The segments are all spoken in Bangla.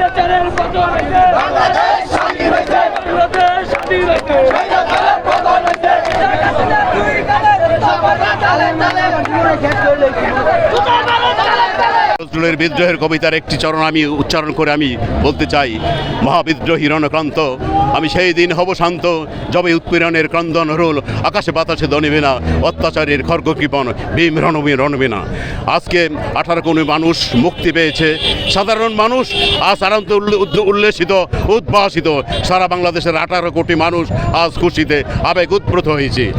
স্বৈরাচারের পতন হইছে বাংলাদেশ স্বাধীন হইছে বাংলাদেশ স্বাধীন হইছে স্বৈরাচারের পতন তালে তালে তালে নজরুলের বিদ্রোহের কবিতার একটি চরণ আমি উচ্চারণ করে আমি বলতে চাই, মহাবিদ্রোহী রণক্রান্ত, আমি সেই দিন হব শান্ত যবে উৎপীড়নের ক্রন্দন রোল আকাশে বাতাসে দনিবে না অত্যাচারের খর্গ কৃপণ, ভীম রণবী রণবে না আজকে আঠারো কোটি মানুষ মুক্তি পেয়েছে, সাধারণ মানুষ আজ উল্ল- উল্লেসিত, উদ্ভাসিত, সারা বাংলাদেশের আঠারো কোটি মানুষ আজ খুশিতে আবেগ উৎপ্রত হয়েছে।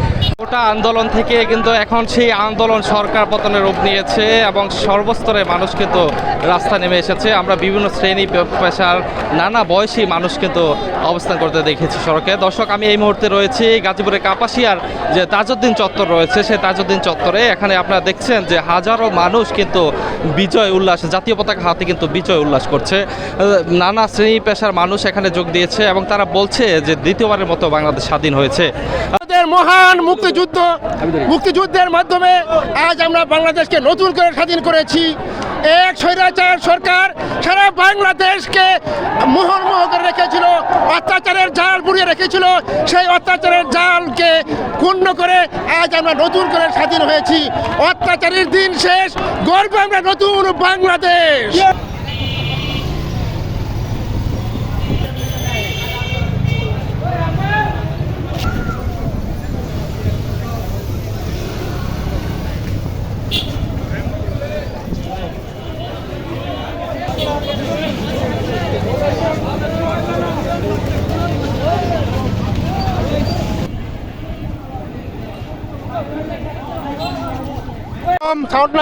গোটা আন্দোলন থেকে কিন্তু এখন সেই আন্দোলন সরকার পতনে রূপ নিয়েছে এবং সর্বস্তরের মানুষ কিন্তু রাস্তা নেমে এসেছে। আমরা বিভিন্ন শ্রেণি পেশার নানা বয়সী মানুষ কিন্তু অবস্থান করতে দেখেছি সড়কে। দর্শক, আমি এই মুহূর্তে রয়েছি গাজীপুরের কাপাসিয়ার যে তাজউদ্দিন চত্বর রয়েছে, সেই তাজউদ্দিন চত্বরে। এখানে আপনারা দেখছেন যে হাজারো মানুষ কিন্তু বিজয় উল্লাস, জাতীয় পতাকা হাতে কিন্তু বিজয় উল্লাস করছে। নানা শ্রেণি পেশার মানুষ এখানে যোগ দিয়েছে এবং তারা বলছে যে দ্বিতীয়বারের মতো বাংলাদেশ স্বাধীন হয়েছে। আমাদের মহান মুক্তিযুদ্ধ, মুক্তিযুদ্ধের মাধ্যমে আজ আমরা বাংলাদেশকে নতুন করে স্বাধীন করেছি। এক স্বৈরাচার সরকার সারা বাংলাদেশকে মোহনমোহ করে রেখেছিল, অত্যাচারের জাল বুড়িয়ে রেখেছিল। সেই অত্যাচারের জালকে ক্ষুণ্ণ করে আজ আমরা নতুন করে স্বাধীন হয়েছি। অত্যাচারের দিন শেষ, গর্বে আমরা নতুন বাংলাদেশ।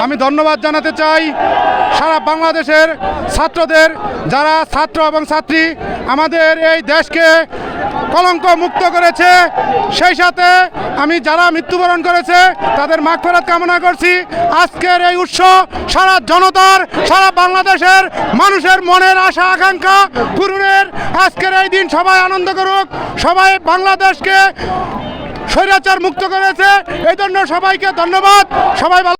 আমি ধন্যবাদ জানাতে চাই সারা বাংলাদেশের ছাত্রদের, যারা ছাত্র এবং ছাত্রী আমাদের এই দেশকে কলঙ্ক মুক্ত করেছে, সেই সাথে আমি যারা মৃত্যুবরণ করেছে, তাদের মাগফেরত কামনা করছি। আজকের এই উৎসব সারা জনতার, সারা বাংলাদেশের মানুষের মনের আশা, আকাঙ্ক্ষা পূরণের আজকের এই দিন সবাই আনন্দ করুক, সবাই বাংলাদেশকে স্বৈরাচার মুক্ত করেছে। এই জন্য সবাইকে ধন্যবাদ। সবাই ভালো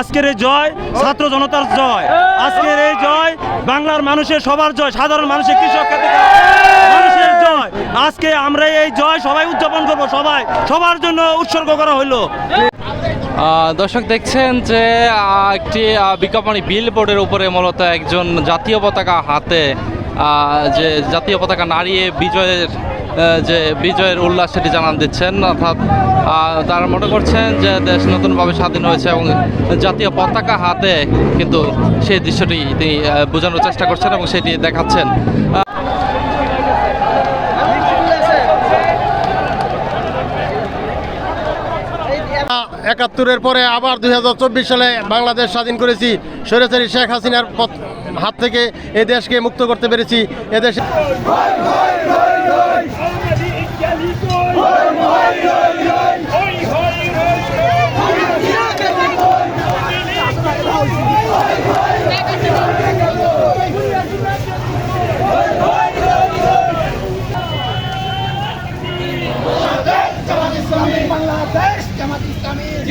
আজকের এই জয় ছাত্র জনতার জয়। আজকের এই জয় বাংলার মানুষের সবার জয়। সাধারণ মানুষের কৃষক খেতে মানুষের জয়। আজকে আমরা এই জয় সবাই উদযাপন করব সবাই। সবার জন্য উৎসর্গ করা আহ, দর্শক দেখছেন যে একটি আহ, বিল বোর্ডের উপরে মূলত একজন জাতীয় পতাকা হাতে যে জাতীয় পতাকা নাড়িয়ে বিজয়ের যে বিজয়ের উল্লাস সেটি জানান দিচ্ছেন। অর্থাৎ তারা মনে করছেন যে দেশ নতুনভাবে স্বাধীন হয়েছে এবং জাতীয় পতাকা হাতে কিন্তু সেই দৃশ্যটি তিনি বোঝানোর চেষ্টা করছেন এবং সেটি দেখাচ্ছেন। একাত্তরের পরে আবার দু হাজার চব্বিশ সালে বাংলাদেশ স্বাধীন করেছি সরেসরি শেখ হাসিনার হাত থেকে এ দেশকে মুক্ত করতে পেরেছি এদেশে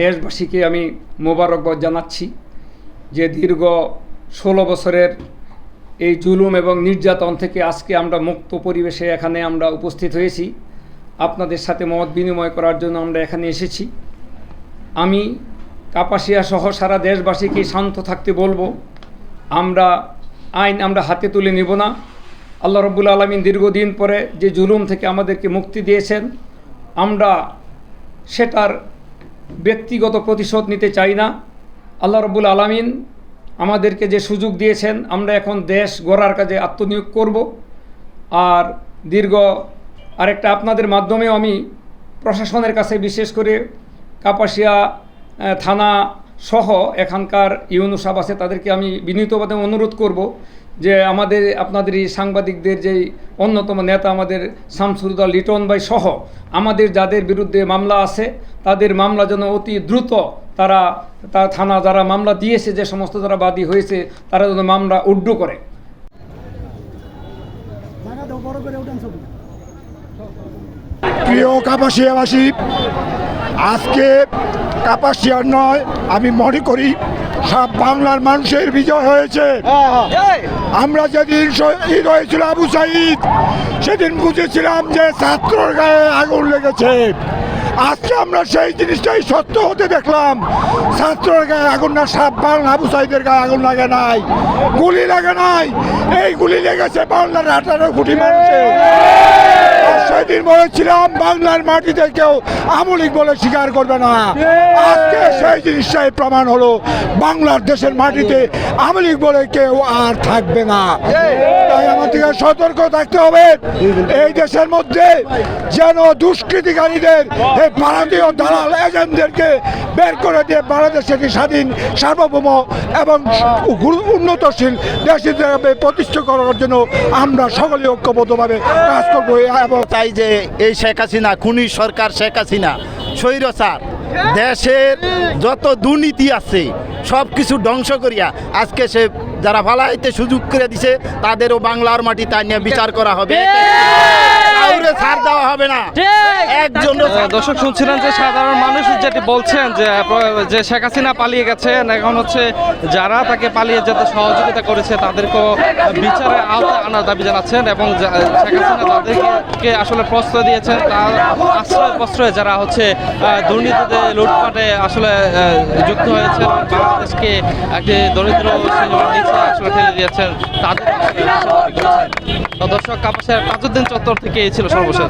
দেশবাসীকে আমি মোবারকবাদ জানাচ্ছি যে দীর্ঘ ষোলো বছরের এই জুলুম এবং নির্যাতন থেকে আজকে আমরা মুক্ত পরিবেশে এখানে আমরা উপস্থিত হয়েছি। আপনাদের সাথে মত বিনিময় করার জন্য আমরা এখানে এসেছি। আমি কাপাসিয়া সহ সারা দেশবাসীকে শান্ত থাকতে বলব। আমরা আইন আমরা হাতে তুলে নেব না। আল্লাহ রব্বুল আলমিন দীর্ঘদিন পরে যে জুলুম থেকে আমাদেরকে মুক্তি দিয়েছেন, আমরা সেটার ব্যক্তিগত প্রতিশোধ নিতে চাই না। আল্লাহ রব্বুল আলমিন আমাদেরকে যে সুযোগ দিয়েছেন, আমরা এখন দেশ গড়ার কাজে আত্মনিয়োগ করব। আর দীর্ঘ আরেকটা আপনাদের মাধ্যমেও আমি প্রশাসনের কাছে বিশেষ করে কাপাসিয়া থানা সহ এখানকার ইউনু সাহেব আছে, তাদেরকে আমি বিনীতভাবে অনুরোধ করব যে আমাদের, আপনাদের এই সাংবাদিকদের যেই অন্যতম নেতা আমাদের শামসুরদা লিটন ভাই সহ আমাদের যাদের বিরুদ্ধে মামলা আছে, তাদের মামলা যেন অতি দ্রুত তারা তার থানা যারা মামলা দিয়েছে, যে সমস্ত যারা বাদী হয়েছে, তারা যেন মামলা উড্ডু করে। প্রিয় কাপাসিয়াবাসী, আজকে কাপাসিয়ার নয়, আমি মনে করি সব বাংলার মানুষের বিজয় হয়েছে। আমরা যেদিন শহীদ হয়েছিল আবু সাইদ, সেদিন বুঝেছিলাম যে ছাত্রর গায়ে আগুন লেগেছে। আজকে আমরা সেই জিনিসটাই সত্য হতে দেখলাম। ছাত্রর গায়ে আগুন না, সব বাংলা আবু সাইদের গায়ে আগুন লাগে নাই। গুলি লাগে নাই। এই গুলি লেগেছে বাংলার আঠারো কোটি মানুষের। সেদিন বলেছিলাম বাংলার মাটিতে কেউ আমলিক বলে স্বীকার করবে না। আজকে সেই জিনিসটাই প্রমাণ হলো বাংলার দেশের মাটিতে আমলিক বলে কেউ আর থাকবে না। তাই আমাদেরকে সতর্ক থাকতে হবে। এই দেশের মধ্যে যেন দুষ্কৃতিকারীদের, এই ভারতীয় দালাল এজেন্টদেরকে বের করে দিয়ে বাংলাদেশকে একটি স্বাধীন, সার্বভৌম এবং উন্নতশীল দেশ হিসেবে প্রতিষ্ঠা করার জন্য আমরা সকলে ঐক্যবদ্ধভাবে কাজ করব। এবং তাই যে এই শেখ হাসিনা, খুনি সরকার শেখ হাসিনা স্বৈরচার দেশের যত দুর্নীতি আছে সব কিছু ধ্বংস করিয়া আজকে সে যারা ভালাইতে সুযোগ করে দিছে তাদেরও বাংলার মাটি তাই নিয়ে বিচার করা হবে। কাউরে ছাড় দেওয়া হবে না। একজন দর্শক শুনছিলেন যে সাধারণ মানুষ যেটি বলছেন যে যে শেখ হাসিনা পালিয়ে গেছেন এখন হচ্ছে যারা তাকে পালিয়ে যেতে সহযোগিতা করেছে তাদেরকেও বিচারের আওতায় আনার দাবি জানাচ্ছেন এবং শেখ হাসিনা তাদেরকে আসলে প্রশ্রয় দিয়েছেন। তার আশ্রয় প্রশ্রয়ে যারা হচ্ছে আহ, দুর্নীতিতে লুটপাটে আসলে আহ, যুক্ত হয়েছে বাংলাদেশকে একটি দরিদ্র আসলে ঠেলে দিয়েছেন তাদের দর্শক কাপাসের তাজউদ্দিন চত্বর থেকে এই ছিল সর্বশেষ।